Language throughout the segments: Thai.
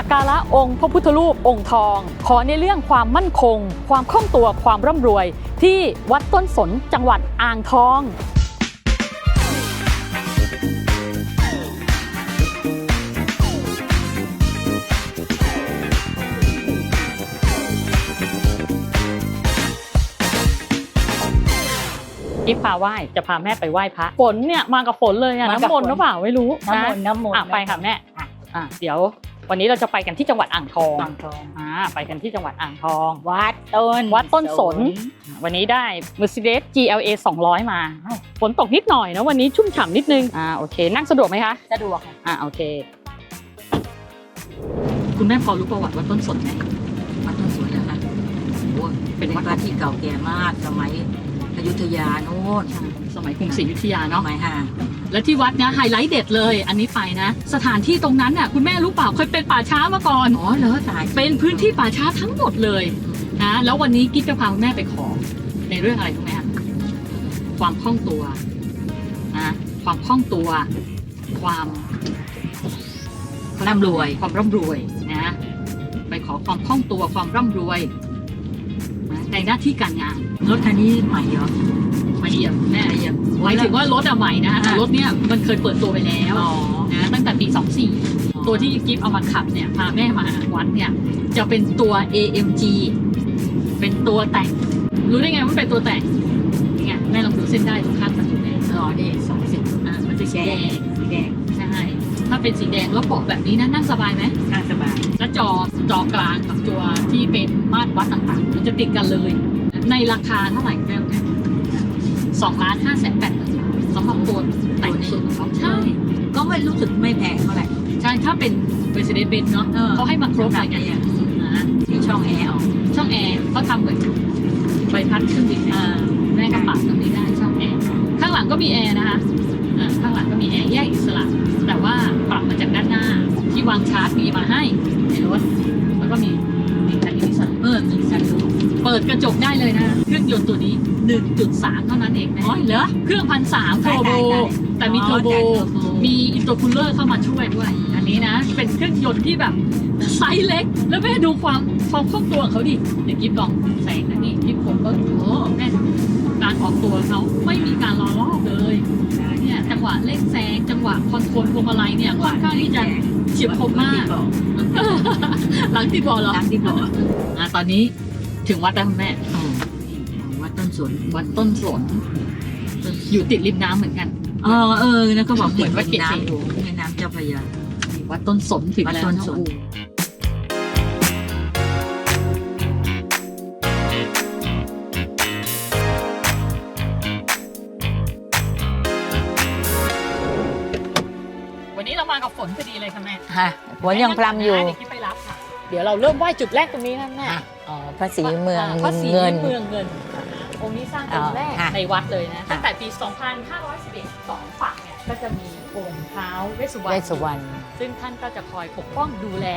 สักการะองค์พระพุทธรูปองค์ทอง ขอในเรื่องความมั่นคง ความคล่องตัวความร่ำรวย ที่วัดต้นสนจังหวัดอ่างทองกิ๊บพาไหว้จะพาแม่ไปไหว้พระฝนเนี่ยมากับฝนเลยอะมากับน้ำมนต์ฝน หรือเปล่าไม่รู้น้ำมนต์น้ำมนต์ อะไปค่ะแม่อะอะเดี๋ยว วันนี้เราจะไปกันที่จังหวัดอ่างทองอ่างทองอ่าไปกันที่จังหวัดอ่างทอง วัดต้นวัดต้นสน วันนี้ได้ Mercedes GLA 200 มาฝนตกนิดหน่อยนะวันนี้ชุ่มฉ่ำนิดนึงอ่าโอเค นั่งสะดวกไหมคะสะดวกค่ะอ่าโอเค คุณแม่พอรู้ประวัติวัดต้นสนไหมวัดต้นสวนนะคะโอ้เป็นวัดที่เก่าแก่มากสมัย อยุธยาโน่นสมัยกรุงศรีอยุธยาสเนาะมัยห่าและที่วัดเนี่ยไฮไลท์เด็ดเลย อันนี้ไปนะ สถานที่ตรงนั้นน่ะคุณแม่รู้เปล่าเคยเป็นป่าช้ามาก่อน อ๋อเหรอตายเป็นพื้นที่ป่าช้าทั้งหมดเลยนะแล้ววันนี้กิ๊กจะพาคุณแม่ไปขอ ในเรื่องอะไรรู้ไหมคะความคล่องตัวนะความคล่องตัว ความร่ำรวย ความร่ำรวยนะ ไปขอความคล่องตัวความร่ำรวยนะ ในหน้าที่การงาน รถคันนี้ใหม่เหรอไม่เหยียบแม่ไม่เหยียบหมายถึงว่ารถอะใหม่นะแต่อะรถเนี่ยมันเคยเปิดตัวไปแล้วอ๋อนะตั้งแต่ปี 24 ตัวที่กิฟเอามาขับเนี่ยพาแม่มาวัดเนี่ยจะเป็นตัว AMG เป็นตัวแต่ง รู้ได้ไงว่าเป็นตัวแต่งนี่ไงแม่ลองดูเส้นได้ตรงข้างประตูแม่อ๋อนี่สองสิบอ่ามันจะสีแดงสีแดงใช่ถ้าเป็นสีแดงแล้วเบาะแบบนี้นะนั่งสบายไหม จอจอกลางกับตัวที่เป็นมาตรวัดต่างๆ มันจะติดกันเลย ในราคาเท่าไหร่แม่เนี่ยสองล้านห้าแสนแปดหมื่นบาทสำหรับตัวแต่งสุดของเขาใช่ ก็ไม่รู้สึกไม่แพงเท่าไหร่ ใช่ ถ้าเป็น Mercedes Benz เนาะเออเขาให้มาครบเลยขนาดนี้เนี่ยอะนะมีช่องแอร์ออกช่องแอร์เขาทำเหมือนใบพัดเครื่องบินเนี่ยอ่าแม่ก็ปรับตรงนี้ได้ช่องแอร์ข้างหลังก็มีแอร์นะคะอ่าข้างหลังก็มีแอร์แยกอิสระ แต่ว่าปรับมาจากด้านหน้า ที่วางชาร์จมีมาให้ในรถแล้วก็มีมีแผ่นดิสันเออมีสันรูฟเปิดกระจกได้เลยนะ เครื่องยนต์ตัวนี้ 1.3 เท่านั้นเองนะอ๋อเหรอเครื่องพันสามเทอร์โบได้ได้ได้แต่มีเทอร์โบอ๋อแต่ turbo มีอินเตอร์คูลเลอร์เข้ามาช่วยด้วย อันนี้นะ เป็นเครื่องยนต์ที่แบบไซส์เล็ก แล้วแม่ดูความความคล่องตัวของเขาดิเดี๋ยวกิ๊บลองแซงนะนี่กิ๊บผมก็โอ้แม่ดูการออกตัวเขาไม่มีการล้อลอกเลยเนี่ยจังหวะเร่งแซงจังหวะคอนโทรลพวงมาลัยเนี่ยค่อนข้างที่จะ เฉียบคมมาก หลังที่บอลเหรอหลังที่บอกอะตอนนี้ถึงวัดแล้วคุณแม่อ๋อวัดต้นสนวัดต้นสนอยู่ติดริมน้ำเหมือนกันอ๋อเออนะก็บอกเหมือนวัดเกศน้ำอยู่แม่น้ำเจ้าพระยาวัดต้นสนถึงวัดแล้วต้นนะสน วันนี้เรามากับฝนพอดีเลยค่ะแม่ฮะฝนยังพรำอยู่ เดี๋ยวกิ๊บไปรับค่ะ เดี๋ยวเราเริ่มไหว้จุดแรกตรงนี้นะแม่อะอ๋อพระศรีเมืองพระศรีเงิน เมืองเงินองค์นี้สร้างองค์แรกอ๋อค่ะในวัดเลยนะค่ะ ตั้งแต่ปี 2511สองฝั่งเนี่ยก็จะมีองค์เท้าเวสสุวรรเวณ สสุวรรณ ซึ่งท่านก็จะคอยปกป้องดูแล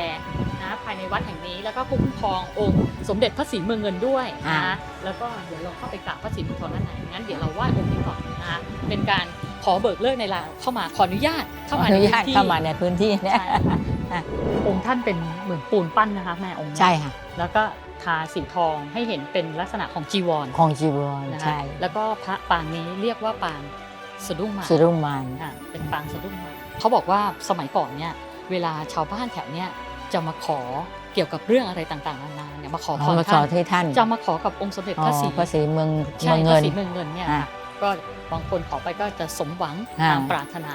นะภายในวัดแห่งนี้ แล้วก็คุ้มครององค์สมเด็จพระศรีเมืองเงินด้วยนะแล้วก็เดี๋ยวเราเข้าไปกราบพระศรีเมืองทองด้านในงั้นเดี๋ยวเราไหว้องค์นี้ก่อนนะเป็นการ ขอเบิกเลิกในลาวเข้ามาขออนุญาตขเข้าอมาอในนุพื้ญาตนที่เข้ามาในพื้นที่เนี่ยใช่ค่ะองค์ท่านเป็นเหมือนปูนปั้นนะคะแม่องค์นี้ใช่ค่ะ แล้วก็ทาสีทองให้เห็นเป็นลักษณะของจีวรของจีวรนะคะใช่แล้วก็พระปางนี้เรียกว่าปางสะดุ้งหมาก สุรุ่งมาน อะเป็นปางสะดุ้งหมากเขาบอกว่าสมัยก่อนเนี่ยเวลาชาวบ้านแถวเนี้ยจะมาขอเกี่ยวกับเรื่องอะไรต่างๆนานาเนี่ยมาขอพขอรมาสอท่านที่ท่านจะมาขอกับองค์สมเด็จอ๋อพระศรีพระศรีเมืองใช่เมืองพเงิระน ศรีเมืองเงินเนี่ยอะค่ะก็ บางคนขอไปก็จะสมหวังอ่าตามปรารถนา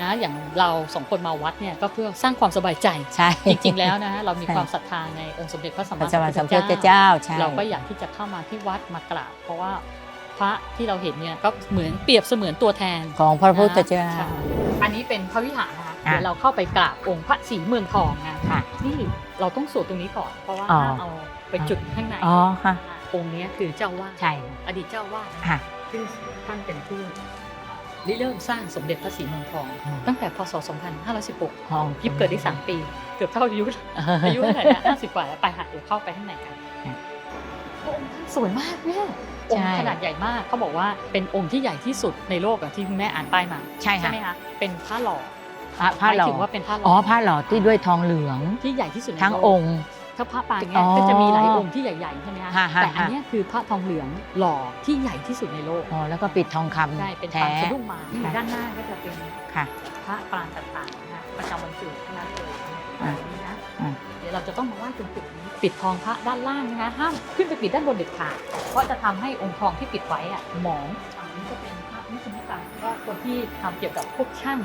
นะอย่างเราสองคนมาวัดเนี่ยก็เพื่อสร้างความสบายใจใช่จริงๆแล้วนะฮะเรามีใช่ความศรัทธาในองค์สมเด็จพระสัมพระมาเจ้าสัสัมมพุพุททธธเจ้าเจ้าใช่เราก็อยากที่จะเข้ามาที่วัดมากราบเพราะว่าพระที่เราเห็นเนี่ยก็เหมือนเปรียบเสมือนตัวแทนของพระพุทธเจ้าใช่อันนี้เป็นพระวิหารนะคะอะเดี๋ยวเราเข้าไปกราบองค์พระศรีเมืองทองนะค่ะนี่เราต้องสวดตรงนี้ก่อนเพราะว่าอ๋อห้ามเอาไปจุดข้างในอ๋อค่ะองค์เนี้ยคือเจ้าวาดใช่อดีตเจ้าวาดนะค่ะ ซึ่งท่านเป็นผู้ริเริ่มสร้างสมเด็จพระศรีเมืองทองอืมตั้งแต่พศ 2516ห้องยิบเกิดได้สามปี เกือบเท่าอายุอายุเท่าไหร่นะห้าสิบกว่าแล้วไปค่ะเดี๋ยวเข้าไปข้างในกันค่ะองค์ท่านสวยมากแม่องใช่ค์ขนาดใหญ่มากเขาบอกว่าเป็นองค์ที่ใหญ่ที่สุดในโลกอะที่คุณแม่อ่านป้ายมาใช่ค่ะไหมคะเป็นพระหล่ออะผ้าหล่อมยถึงว่าเป็นผ้าหล่อ๋อผ้าหล่อที่ด้วยทองเหลืองที่ใหญ่ที่สุดในทั้งโลกองค์ ถ้าพระปางอ๋เนี่ยอก็จะมีหลายองค์ที่ใหญ่ๆใช่ไหมคะฮะฮะแต่อันเนี้ยคือพระทองเหลืองหล่อที่ใหญ่ที่สุดในโลกอ๋อแล้วก็ปิดทองคำใช่เป็นแท้ปางสะดุ้งไมาค่ะด้านหน้าก็จะเป็นค่ะพระปรางต่างๆนะคะประจำวันเกิดทั้งนั้นเลยอ่าอันนี้นะอ่าเดี๋ยวเราจะต้องมาไหว้ตรงจุดนี้ปิดทองพระด้านล่างนะคะห้ามขึ้นไปปิดด้านบนเด็ดขาดเพราะจะทำให้องค์ทองที่ปิดไว้อะหมองอันนี้จะเป็นพระนิสมิตังว่าคนที่ทำเกี่ยวกับพวกช่าง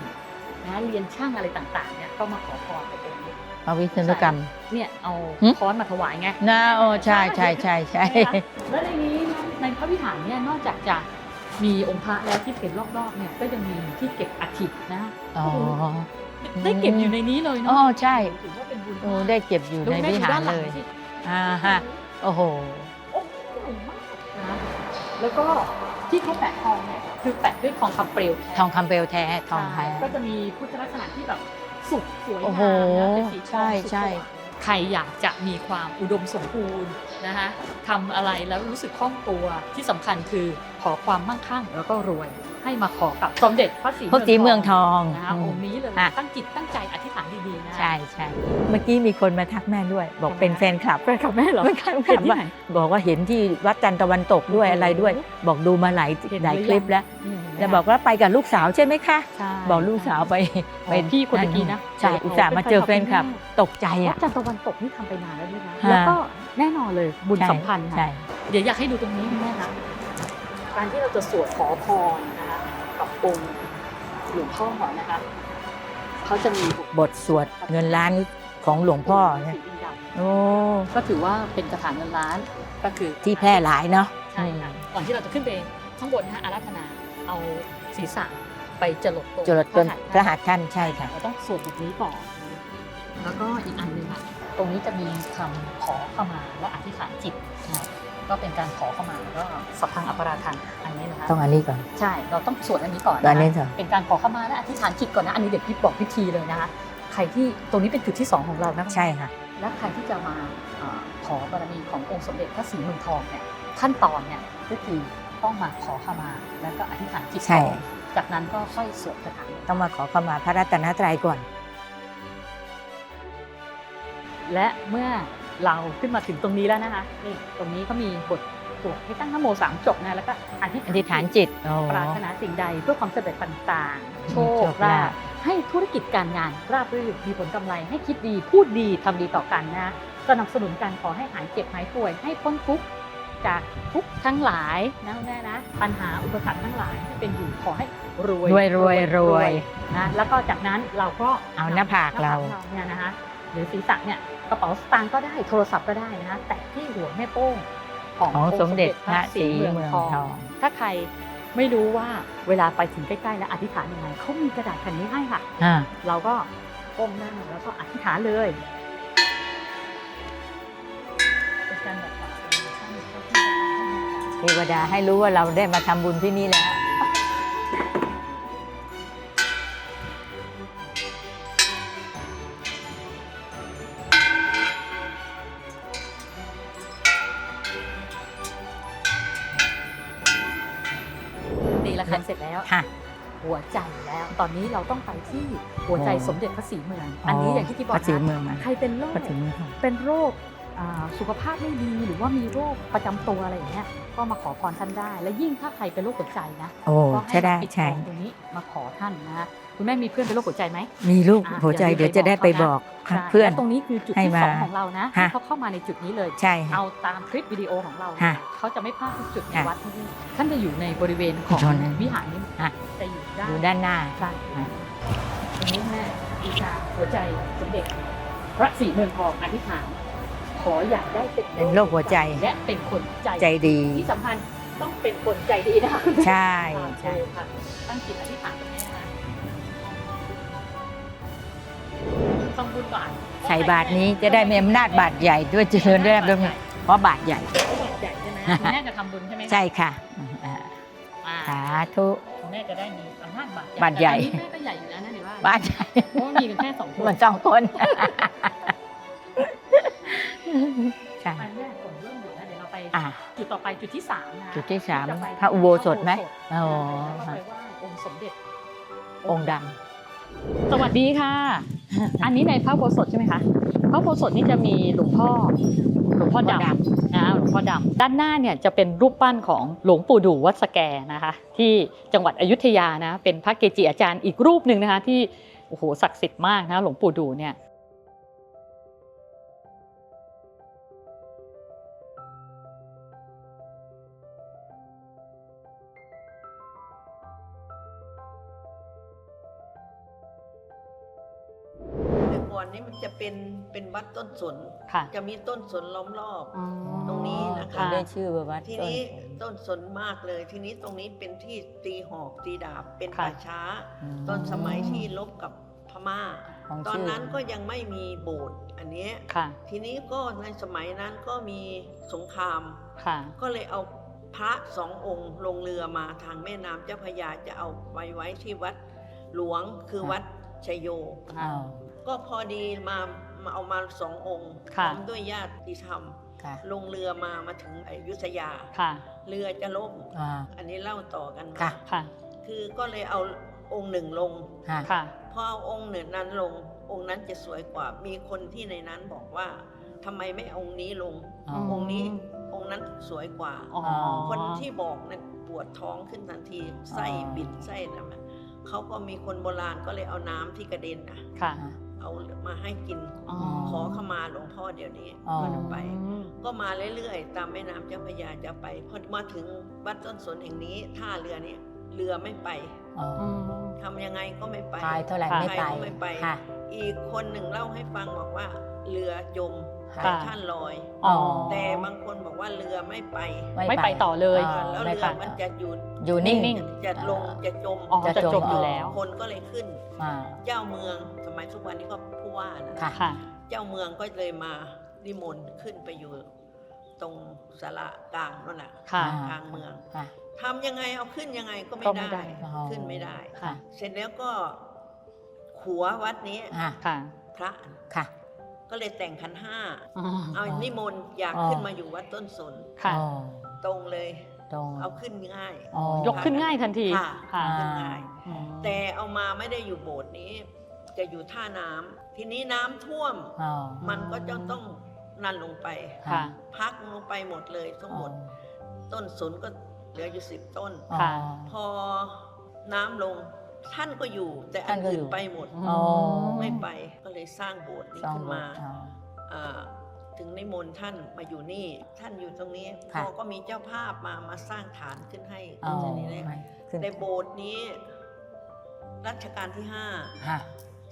นะเรียนช่างอะไรต่างๆเนี่ยก็มาขอพร ไปตรงนี้พระวิษณุกรรม เนี่ยเอาหึ ค้อนมาถวายไง นะโอ้ใช่ใช่ใช่ใช่ แล้วในนี้นะในพระวิหารเนี่ยนอกจากจะมีองค์พระแล้วที่เป็นรอบๆเนี่ยก็ยังมีที่เก็บอัฐินะอ๋อ ได้เก็บอยู่ในนี้เลยอ๋อเนาะใช่ ถือว่าเป็นบุญโอ้มากได้เก็บอยู่ดูในได้วิดูหารด้านหเลลังยสิอ่าฮะ โอ้โห โอ้โหใหญ่มากนะแล้วก็ที่เขาแปะทองเนี่ยคือแปะด้วยทองคำเปลวแท้ทองคำเปลวแท้ทองแท้ ใช่ก็จะมีพุทธลักษณะที่แบบ สุดสวยโอ้งาโหมนะเป็นสีทองใช่สุดใช่ สว่าง ใครอยากจะมีความอุดมสมบูรณ์นะคะทำอะไรแล้วรู้สึกคล่องตัวที่สำคัญคือขอความมั่งคั่งแล้วก็รวย ให้มาขอกับสมเด็จพระศรีพวกสีเมืองทองนะคะอืมองค์นี้เลยอะ ตั้งจิตตั้งใจอธิษฐานดีๆนะ ใช่ใช่เมื่อกี้มีคนมาทักแม่ด้วย บอกเป็นแฟนคลับแฟนคลับแม่เหรอเป็นแฟนคเห็ลันบที่ว่าไหน บอกว่าเห็นที่วัดจันทร์ตะวันตกด้วยโอ้โหอะไรด้วย บอกดูมาหลายเห็นหลายหรือคลิปยังแล้วอืมจะบอกว่าไปกับลูกสาวใช่ไหมคะ ใช่บอกลูกสาวไปไปพี่คนเมื่อกี้นะใช่อุตส่าห์มาเจอแฟนคลับ ตกใจวัอะ ดจันทร์ตะวันตกนี่ทำไปนานแล้วด้วยนะ ฮะ แล้วก็แน่นอนเลยบุญใช่สัมพันธ์ใช่ค่ะเดี๋ยวอยากให้ดูตรงนี้คุณแม่นะการที่เราจะสวดขอพรนะคะกับ องค์หลวงพ่อนะคะเขาจะมีบทสวดเงินล้านของหลวงพ่อเนี่ยสีดำโอ้ก็ถือว่าเป็นกระถางเงินล้านก็คือที่แพร่หลายเนาะใช่ค่ะก่อนที่เราจะขึ้นไปข้างบนนะอาราธนาเอาศีรษะไปจรดตรงจรดต้นพพระระหัหัตตถ์ถ์ท่านใช่ค่ะเราต้องสวดแบบนี้ก่อนแล้วก็อีกอันหนึงค่ะตรงนี้จะมีคำขอเข้ามาและอธิษฐานจิตนะ ก็เป็นการขอเข้ามาแล้วก็สัพพังอัปราทันอันนี้นะคะต้องอันนี้ก่อน ใช่เราต้องสวดอันนี้ก่อนอันนี้นะก่อนเป็นการขอเข้ามาและอธิษฐานจิตก่อนนะอันนี้เดี๋ยวพี่บอกพิธีเลยนะคะใครที่ตรงนี้เป็นจุดที่สองของเรานะใช่ค่ะและใครที่จะมาเอ่อขอบารมีขององค์สมเด็จพระศรีเมืองทองเนี่ยขั้นตอนเนี่ยก็คือต้องมาขอเข้ามาแล้วก็อธิษฐานจิตใช่ก่อนจากนั้นก็ค่อยสวดคาถาต้องมาขอเข้ามาพระรัตนตรัยก่อนและเมื่อ เราขึ้นมาถึงตรงนี้แล้วนะคะนี่ตรงนี้ก็มีบทสวดให้ตั้งนโมสามจบนะแล้วก็อธิษอธิษฐานจิตโอ้ปรารถนาสิ่งใดเพื่อความสำเร็จต่างๆ โชโชคคลาลาภภให้ธุรกิจการงานราบรื่นมีผลกำไรให้คิดดีพูดดีทำดีต่อกันนะสนับสนุนกันขอให้หายเจ็บหายป่วยให้พ้นทุกข์จากทุกข์ทั้งหลายนะคุณแม่นะปัญหาอุปสรรคทั้งหลายที่เป็นอยู่ขอให้รวยรวยรวยรวยนะแล้วก็จากนั้นเราก็เอาหน้าผากเราหน้ผเนี่ยนะคะหรือศีรษะเนี่ย กระเป๋าสตางค์ก็ได้โทรศัพท์ก็ได้นะคะแตะที่หัวแม่โป้งของของค์สมเด็จพระศรีเมืองทองถ้าใครไม่รู้ว่าเวลาไปถึงใกล้ๆแล้วอธิษฐานยังไงเขามีกระดาษแผ่นนี้ให้ค่ะอ่าเราก็ก้มหน้าแล้วก็อธิษฐานเลยเป็นการแบบเทวดาให้รู้ว่าเราได้มาทำบุญที่นี่แล้ว ตอนนี้เราต้องไปที่หัวใจอ๋อสมเด็จพระศรีเมือง อันนี้อย่างที่ที่บอพกระศรีนะเมืองมาใครเป็นโรคพระศรีเมืองทองเป็นโรคอ่าสุขภาพไม่ดีหรือว่ามีโรคประจำตัวอะไรอย่างเงี้ยก็มาขอพรท่านได้ และยิ่งถ้าใครเป็นโรคหัวใจนะโอ้ก็ใช่ได้มาปิดทใช่องตรงนี้มาขอท่านนะ คุณแม่มีเพื่อนเป็นโรคหัวใจไหม มีลูกอะหัวใจเดี๋เดี๋ยยววจะได้ไปบอกใช่เพื่อน และตรงนี้คือจุดให้ที่มาสองของเรานะฮะ ที่เขาเข้ามาในจุดนี้เลย ใช่ค่ะ เอาตามคลิปวิดีโอของเราฮะเขาจะไม่พลาดทุกจุดในฮะวัดที่นี่ท่านจะอยู่ในบริเวณของตรงนั้นวิหารนี้ฮะจะอยู่ด้านอยู่ด้านหน้าใช่ฮะตรงนี้แม่บูชาหัวใจสมเด็จพระศรีเมืองทองอธิษฐาน ขออยากได้เป็นเป็นโรคหัวใจ และเป็นคนใจใจดี ที่สำคัญต้องเป็นคนใจดีนะคะใช่ใช่ใช่ ค่ะตั้งจิตอธิษฐาน ตรงนี้นะคะทำบุญก่อนใส่บาทนี้จะได้มีอำนาจบาทใหญ่ด้วยเจริญด้วยด้วยเพราะบาทใหญ่บาทใหญ่ใช่ไหมคุณแม่จะทำบุญใช่ไหมใช่ค่ะอ่าอ่าสาธุคุณแม่จะได้มีอำนาจบาทบาทใหญ่แต่อันนี้แม่ก็ใหญ่อยู่แล้วนะเดี๋ยวว่าบาทใหญ่เพราะว่ามีกันแค่สองคนมันสองคนใช่อันแรกผมเริ่มอยู่แล้วเดี๋ยวเราไปอ่าจุดต่อไปจุดที่สามนะจุดที่สามจไปพระอุโบสถไหมพระอ๋อแล้วก็ไปไหว้องค์สมเด็จองค์ดสวัสดีค่ะ อันนี้ในพระอุโบสถใช่ไหมคะพระอุโบสถนี่จะมีหลวงพ่อหลวงพ่อดำนะหลวงพ่อดำด้านหน้าเนี่ยจะเป็นรูปปั้นของหลวงปู่ดูวัดสแกนะคะ ที่จังหวัดอยุธยานะเป็นพระเกจิอาจารย์อีกรูปหนึ่งนะคะที่โอ้โหศักดิ์สิทธิ์มากนะหลวงปู่ดูเนี่ย เป็นเป็นวัดต้นสน ค่ะจะมีต้นสนล้อมรอบ อ๋อตรงนี้นะคะ ได้ชื่อว่าวัดทีต้นนี้สนต้นสนมากเลย ทีนี้ตรงนี้เป็นที่ตีหอกตีดาบเป็นค่ะป่าช้าอืมตอนสมัยที่ลบกับพม่า ของตอนชื่นั้นก็ยังไม่มีโบสถ์อันเนี้ยค่ะ ทีนี้ก็ในสมัยนั้นก็มีสงคราม ค่ะก็เลยเอาพระสององค์ลงเรือมาทางแม่น้ำเจ้าพระยาจะเอาไปไว้ที่วัดหลวงคือวัดชัยโย อ้าว ก็พอดีมามาเอามาสององค์พค่ะร้อมด้วยญาติธรรม ค่ะลงเรือมามาถึงอยุธยา ค่ะ เรือจะล่ม อ่า อันนี้เล่าต่อกันมาค่ะ ค่ะ คือก็เลยเอาองค์หนึ่งลง ค่ะ ค่ะ พอเอาองค์หนึ่งนั้นลง องค์นั้นจะสวยกว่า มีคนที่ในนั้นบอกว่าทำไมไม่องค์นี้ลง อ๋อ องค์นี้องค์นั้นสวยกว่า อ๋อ คนที่บอกนั้นปวดท้องขึ้นทันทีไส้บิดไส้นะมันเขาก็มีคนโบราณก็เลยเอาน้ำที่กระเด็นนะค่ะ เอามาให้กินอ๋อ ขอขมาหลวงพ่อเดี๋ยวนี้อ๋อ ก็จะไป ก็มาเรื่อยๆ ตามแม่น้ำเจ้าพระยาจะไปพอมาถึงวัดต้นสนแห่งนี้ท่าเรือนี้เรือไม่ไปอ๋ออืม ทำยังไงก็ไม่ไปพายเท่าไหร่ค่ะไม่ไปใครก็ไม่ไปค่ะ อีกคนหนึ่งเล่าให้ฟังบอกว่า เรือจม ค่ะแต่ท่านลอย อ๋อ แต่บางคนบอกว่าเรือไม่ไปไม่ไปต่อเลยอ่าแล้วไม่เรือไปมันจะหยุดอยู่นิ่ง นิ่ง จะลงจะจมอ๋อจะจะจมจมอยู่แล้วคนก็เลยขึ้น อ่าเจ้าเมืองสมัยทุกวันนี้ก็ผู้ว่านะค่ะ ค่ะ เจ้าเมืองก็เลยมานิมนต์ขึ้นไปอยู่ ตรงสาระกลางนั่นแหละค่ะ กลางเมืองค่ะ ทำยังไงเอาขึ้นยังไงก็ไม่ก็ไม่ได้ ได้ อ๋อ ขึ้นไม่ได้ ค่ะ เสร็จแล้วก็ขัววัดนี้ อ่าค่ะพระค่ะ ก็เลยแต่งขันห้าอ๋อเอานิมนต์อยากอ๋อขึ้นมาอยู่วัดต้นสนค่ะอ๋อตรงเลยตรงเอาขึ้นง่ายอ๋อยกขึ้นง่ายทันทีค่ะค่ะขึ้นง่ายอืมแต่เอามาไม่ได้อยู่โบสถ์นี้ จะอยู่ท่าน้ำทีนี้น้ำท่วมอ๋อมันก็จะต้องนันลงไปค่ะพักลงไปหมดเลยทั้งหมด ต้นสนก็เหลืออยู่สิบต้นอ๋อค่ะพอน้ำลง ท่านก็อยู่ แต่อัท่านนก็อื่อนยู่ไปหมดอ๋อ ไม่ไปก็เลยสร้างโบสถ์นี้สองขึ้นมาอ๋ออ่าถึงนิมนต์ท่านมาอยู่นี่ ท่านอยู่ตรงนี้พค่ะอก็มีเจ้าภาพมามาสร้างฐานขึ้นให้อ๋อตรงนี้เลยไม่ขึ้นในโบสถ์นี้ รัชกาลที่ห้า ค่ะ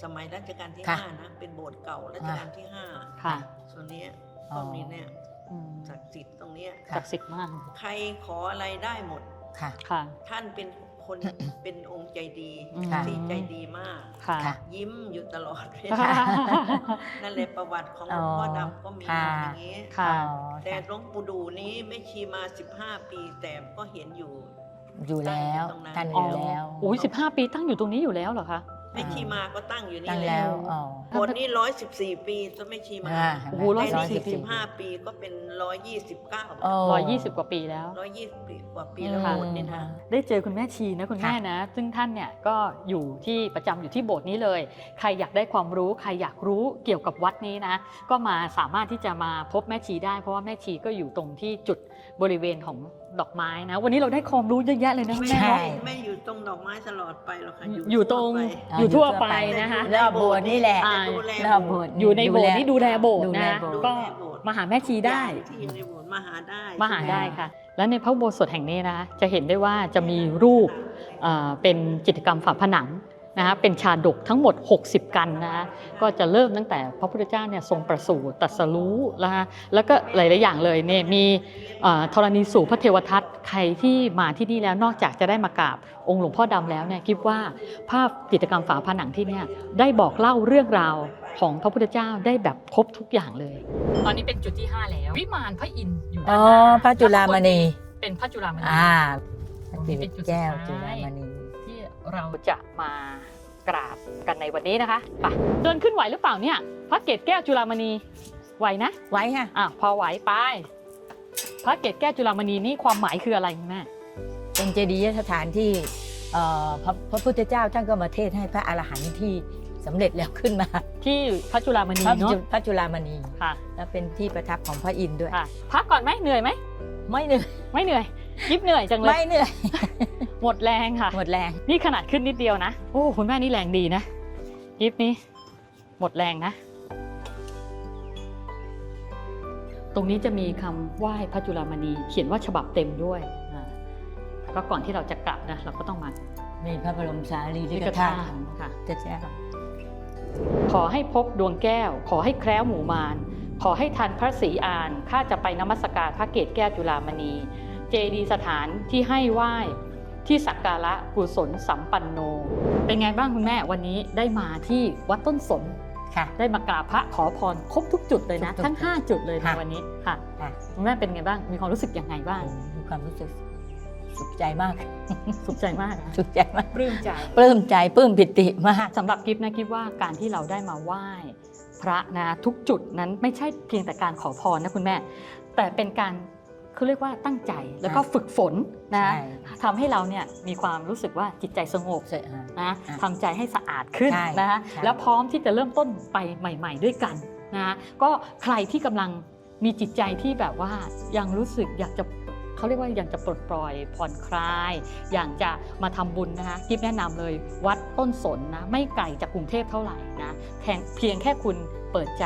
สมัยรัชกาลที่ค่ะ ห้านะ เป็นโบสถ์เก่ารัชกาลที่ห้าค่ะ ส่วนเนี้ยอ๋อตรงนี้เนี่ยอืมศักดิ์สิทธิ์ตรงเนี้ยค่ะศักดิ์สิทธิ์มากใครขออะไรได้หมด ค่ะ ค่ะ ท่านเป็น คนเป็นองค์ใจดีอืมที่ใจดีมาก ค่ะ ค่ะ ยิ้มอยู่ตลอดเวค่ะลานั่นแหละประวัติของหลวงพ่อดำก็มีค่ะอย่างนี้ ค่ะ อ๋อแต่หลวงปู่ดูนี้ไม่ชีมา 15 ปีแต่ก็เห็นอยู่ อยู่แล้วตั้งอยู่ตรงนั้น ท่านออ๋อยู่แล้ว โอ้ยสิบห้าปีตั้งอยู่ตรงนี้อยู่แล้วเหรอคะ แม่ชีมาก็ตั้งอยู่ตั้นี่งแล้แล้ววอ๋อโบสถ์นี้ร้อยสิบสี่ปีจะไม่ชีมาอ่าโอ้โหแต่114นี่ สิบห้าปีก็เป็นร้อยยี่สิบเก้าโอ้ร้อยยี่สิบกว่าปีแล้ว ร้อยยี่สิบกว่าปีแล้วค่ะโบสถ์นี่นะ ได้เจอคุณแม่ชีนะคุณแม่นะ ซึ่งท่านเนี่ยก็อยู่ที่ประจำอยู่ที่โบสถ์นี้เลย ใครอยากได้ความรู้ ใครอยากรู้เกี่ยวกับวัดนี้นะ ก็มาสามารถที่จะมาพบแม่ชีได้ เพราะว่าแม่ชีก็อยู่ตรงที่จุดบริเวณของ ดอกไม้นะ วันนี้เราได้ความรู้เยอะแยะเลยนะคุณไม่แม่ใช่ เนาะ ไม่อยู่ตรงดอกไม้ตลอดไปหรอกค่ะอยู่ตรง ทั่วไป อยู่ทั่วไปนะคะ รอบโบสถ์นี่แหละ อ่า ดูแลรอบโบสถ์อยู่ในโบสถ์นี่ดูแลโบสถ์ดูแลนะโบสถ์ ก็มาหาแม่ชีได้ ที่อยู่ในโบสถ์มาหาได้มาหาได้ค่ะ และในพระอุโบสถแห่งนี้นะคะจะเห็นได้ว่าจะมีรูปเอ่อเป็นจิตรกรรมฝาผนัง นะคะเป็นชาดกทั้งหมด 60 กันนะคะก็จะเริ่มตั้งแต่พระพุทธเจ้าเนี่ยทรงประสูติตรัสรู้นะคะแล้วก็หลาย ๆ อย่างเลยเนี่ยมีเอ่อธรณีสู่พระเทวทัตใครที่มาที่นี่แล้วนอกจากจะได้มากราบองค์หลวงพ่อดำแล้วเนี่ยคิดว่าภาพจิตรกรรมฝาผนังที่เนี่ยได้บอกเล่าเรื่องราวของพระพุทธเจ้าได้แบบครบทุกอย่างเลย ตอนนี้เป็นจุดที่ 5 แล้ว วิมานพระอินทร์อยู่อ๋ด้าอนหน้าพระจุฬามณีเป็นพระจุฬามณีอ่าพระเป็นจุดสุดแก้วท้ายจุฬามณีที่ เราจะมากราบกันในวันนี้นะคะไปเดินขึ้นไหวหรือเปล่าเนี่ยพระเกศแก้วจุฬามณีไหวนะไว้ค่ะอะพอไหวไป พระเกศแก้วจุฬามณีนี่ความหมายคืออะไรคุณแม่เป็นเจดีย์สถานที่เอ่อพระพระพุทธเจ้าท่านก็มาเทศน์ให้พระอรหันต์ที่สำเร็จแล้วขึ้นมาที่พระจุฬามณีพระเนาะจุพระจุลามณีค่ะและเป็นที่ประทับของพระอินทร์ด้วย ค่ะ พักก่อนไหมเหนื่อยไหมไม่เหนื่อยไม่เหนื่อยยิบเหนื่อยจังเลไม่ยเหนื่อย หมดแรงค่ะ หมดแรง นี่ขนาดขึ้นนิดเดียวนะ โอ้คุณแม่นี่แรงดีนะยิบนี้ หมดแรงนะ ตรงนี้จะมีคำไหว้พระจุลามณี เขียนว่าฉบับเต็มด้วยอ่าก็ก่อนที่เราจะกลับนะเราก็ต้องมามีพระบรมสารีริที่กกระธาทาตุค่ะพระเจ้าขอให้พบดวงแก้ว ขอให้แคล้วหมู่มารขอให้ทันพระศรีอานข้าจะไปนมัสการพระเกศแก้วจุฬามณี เจดีย์สถานที่ให้ไหว้ ที่สักการะกุศลสัมปันโน เป็นไงบ้างคุณแม่วันนี้ได้มาที่วัดต้นสนค่ะ ได้มากราบพระขอพรครบทุกจุดเลยนะ ทุกจุดทั้ง 5 จุดเลยในค่ะ วันนี้ค่ะค่ะคุณแม่เป็นไงบ้างมีความรู้สึกยังไงบ้างมีความรู้สึกสุขใจมาก สุขใจมากนะสุขใจมากปลื้มใจ ปลื้มใจปลื้มปิติมาก สำหรับกิฟนะกิฟว่าการที่เราได้มาไหว้ พระนะทุกจุดนั้นไม่ใช่เพียงแต่การขอพรนะคุณแม่ แต่เป็นการ เขาเรียกว่าตั้งใจแล้วก็ฝึกฝนนะใช่ทำให้เราเนี่ยมีความรู้สึกว่าจิตใจสงบใช่อ่านะอะทำใจให้สะอาดขึ้นใช่นะคะใช่แล้วพร้อมที่จะเริ่มต้นไปใหม่ ๆ ด้วยกันนะก็ใครที่กำลังมีจิตใจที่แบบว่ายังรู้สึกอยากจะเขาเรียกว่าอยากจะปลดปล่อยผ่อนคลาย อยากจะมาทำบุญนะคะกิฟแนะนำเลยวัดต้นสนนะไม่ไกลจากกรุงเทพเท่าไหร่นะแค่เพียงแค่คุณเปิดใจ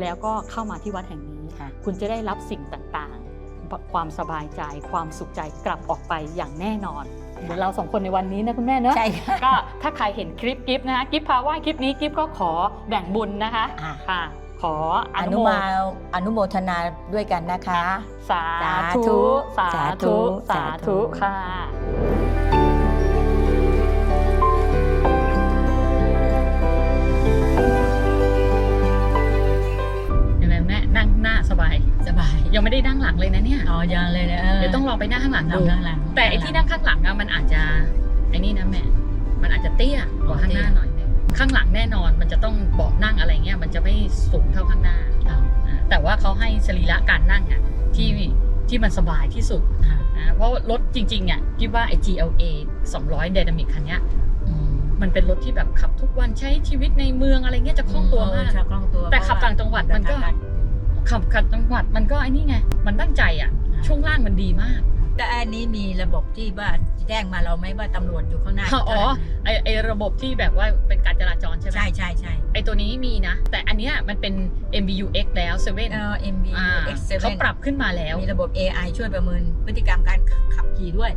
แล้วก็เข้ามาที่วัดแห่งนี้ค่ะคุณจะได้รับสิ่งต่างๆ ความสบายใจ ความสุขใจกลับออกไปอย่างแน่นอนเหมือนเราสองคนในวันนี้นะคุณแม่เนอะใช่ค่ะก็ถ้าใครเห็นคลิปกิฟนะคะกิฟพาว่าคลิปนี้กิฟก็ขอแบ่งบุญนะคะอะค่ะขอออนุนุโมมาอนุโมทนาด้วยกันนะคะ สาธุ สาสาธุธุ สาสาธุธุค่ะเห็นไหมแม่นั่งหน้าสบาย สบาย ยังไม่ได้นั่งหลังเลยนะเนี่ย อ๋อยังเลยนะเดี๋ยวต้องลองไปนั่งข้างหลังดูนั่งข้างหลังแต่ไอ้ที่นั่งข้างหลังอะมันอาจจะไอ้นี่นะแม่ มันอาจจะเตี้ยกว่าข้างหน้าหน่อยนึงข้างหลังแน่นอนมันจะต้องเบาะนั่งอะไรเงี้ยมันจะไม่สูงเท่าข้างหน้าอ๋ออ่าแต่ว่าเขาให้สรีระการนั่งอะที่ที่มันสบายที่สุดอะนะเพราะรถจริงๆอะคิดว่าไอ้ GLA 200 Dynamic คันเนี้ยอืมมันเป็นรถที่แบบขับทุกวันใช้ชีวิตในเมืองอะไรเงี้ยจะคล่องตัวมากเออจะคล่องตัวแต่ขับต่างจังหวัดมันก็ ขับขับจังหวัดมันก็ไอ้นี่ไง มันตั้งใจอะ ช่วงล่างมันดีมาก แต่อันนี้มีระบบที่ว่าแจ้งมาเราไหมว่าตำรวจอยู่ข้างหน้าอ๋อไอไอระบบที่แบบว่าเป็นการจราจรใช่ไหมใช่ใช่ใช่ไอตัวนี้มีนะ แต่อันเนี้ยมันเป็น MBUX แล้ว7เออ MB อ่า X7 เขาปรับขึ้นมาแล้ว มีระบบ AI ช่วยประเมินพฤติกรรมการขับขี่ด้วย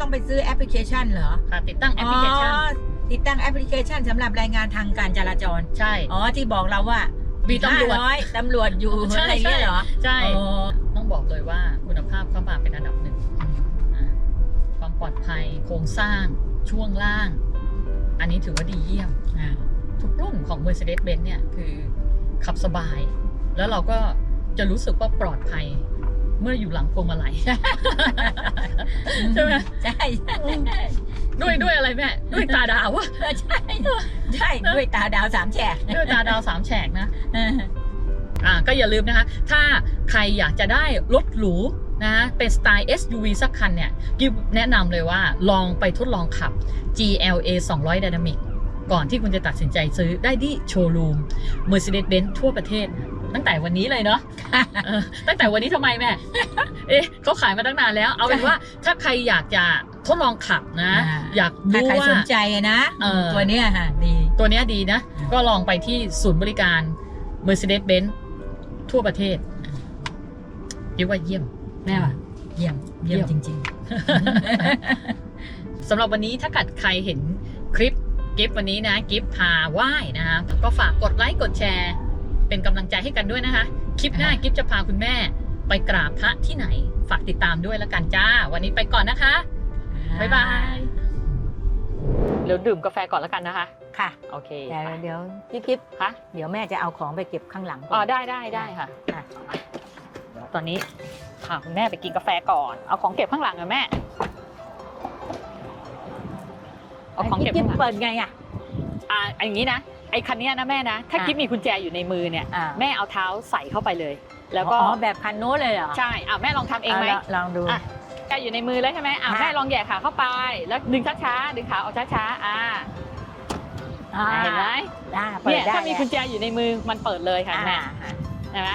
ต้องไปซื้อแอปพลิเคชันเหรอค่ะติดตั้งแอปพลิเคชันอ๋อติดตั้งแอปพลิเคชันสำหรับรายงานทางการจราจร ใช่ อ๋อ ที่บอกเราว่า มีตำรวจห้าอยตำรวจอยู่ใช่อะไรเงี้ยเหรอ ใช่อ๋อต้องบอกเลยว่าคุณภาพเข้ามาเป็นอันดับหนึ่งอ่าความปลอดภัยโครงสร้างช่วงล่าง อันนี้ถือว่าดีเยี่ยมอ่าทุกรุ่นของ Mercedes-Benz เนี่ยคือขับสบาย แล้วเราก็จะรู้สึกว่าปลอดภัย เมื่ออยู่หลังพวงมาลัยใช่ไหมใช่ใช่ด้วยด้วยอะไรแม่ด้วยตาดาววะใช่ใช่ด้วยตาดาวสามแฉกด้วยตาดาวสามแฉกนะอ่าก็อย่าลืมนะคะ ถ้าใครอยากจะได้รถหรูนะเป็นสไตล์ SUV สักคันเนี่ยกิฟแนะนำเลยว่าลองไปทดลองขับ GLA 200 Dynamic ก่อนที่คุณจะตัดสินใจซื้อได้ที่โชว์รูม Mercedes-Benz ทั่วประเทศ ตั้งแต่วันนี้เลยเนาะเออตั้งแต่วันนี้ทำไมแม่ เอ๊ะเขาขายมาตั้งนานแล้ว เอาเป็นว่าถ้าใครอยากจะทดลองขับนะอ่าอยากถ้ารู้ใครว่าสนใจนะเออตัวเนี้ยฮะดี ตัวเนี้ยดีนะอืมก็ลองไปที่ศูนย์บริการ Mercedes-Benz ทั่วประเทศเรียกว่าเยี่ยมแม่ว่ะเยี่ยมเยี่ยมเยี่จยมริงสำหรับวันนี้ถ้าเกิดใครเห็นคลิปกิฟวันนี้นะ กิฟพาไหว้นะคะก็ฝากกดไลค์กดแชร์ เป็นกำลังใจให้กันด้วยนะคะ คลิปหน้ากิฟจะพาคุณแม่ ไปกราบพระที่ไหน ฝากติดตามด้วยแล้วกันจ้า วันนี้ไปก่อนนะคะๆบ๊ายบาย เดี๋ยวดื่มกาแฟก่อนแล้วกันนะคะ ค่ะ โอเคแต่เดี๋ยวพี่คิดคะเดี๋ยวแม่จะเอาของไปเก็บข้างหลังก่อ๋ออนได้ได้ได้ค่ะค่ะตอนนี้ค่ะคุณแม่ไปกินกาแฟก่อน เอาของเก็บข้างหลังอะแม่ เอาของเก็บพี่ข้างหลังเปิดไงอะอ่าอย่างนี้นะ ไอ้คันเนี้ยนะแม่นะ ถ้าอะกิ๊บมีกุญแจอยู่ในมือเนี่ยอ่า แม่เอาเท้าใส่เข้าไปเลย แล้วก็อ๋อแบบคันนู้นเลยเหรอใช่อะแม่ลองทำเองไหมาลลองดู อะ แกอยู่ในมือแล้วใช่ไหมอะค่ะ แม่ลองแหย่ขาเข้าไป แล้วดึงช้าๆดึงขาออกช้าๆอ่าอ่าเห็นไหมได้เปิเนี่ดยได้ถ้ามีกุญแจอยู่ในมือมันเปิดเลยค่ะแม่อ่าเห็นไหม